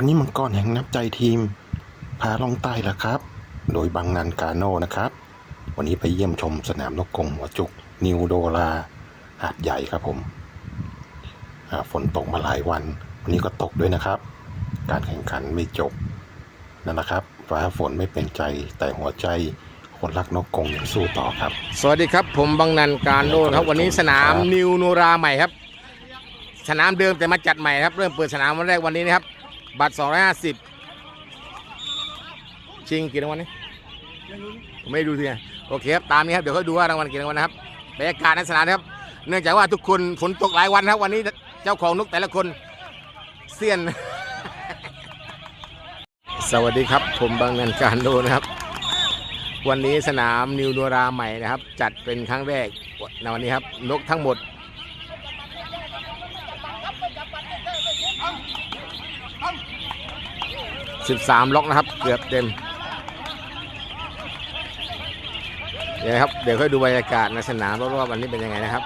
วันนี้มังกรแห่งน้ำใจทีม พาลงใต้แล้วครับ โดยบางนันกาโนนะครับ วันนี้ไปเยี่ยมชมสนามนกกรงหัวจุก นิวโดลาหาดใหญ่ครับผมอ่าฝนตกมาหลายวัน วันนี้ก็ตกด้วยนะครับ การแข่งขันไม่จบนั่นแหละครับฟ้าฝนไม่เป็นใจแต่หัวใจคนรักนกกรงยังสู้ต่อครับ สวัสดีครับผมบังนันการโดนครับ วันนี้สนามครับนิวโนราใหม่ครับ สนามเดิมแต่มาจัดใหม่ครับ เริ่มเปิดสนามวันแรกวันนี้นะครับ บัตร 250 ชิงกี่รางวัลนี่ผมไม่ดูทีโอเคครับ ตามนี้ครับ เดี๋ยวเขาดูว่ารางวัลกี่รางวัลนะครับบรรยากาศในสนามนะครับ เนื่องจากว่าทุกคนฝนตกหลายวันครับวันนี้เจ้าของนกแต่ละคนเซียน สวัสดีครับ ผมบังนันการโดนะครับ วันนี้สนามนิวโนราใหม่นะครับ จัดเป็นครั้งแรกในวันนี้ครับ นกทั้งหมด 13 ล็อกนะครับ เกือบเต็มเดี๋ยวนะครับ เดี๋ยวค่อยดูบรรยากาศในสนามรอบๆวันนี้เป็นยังไงนะครับ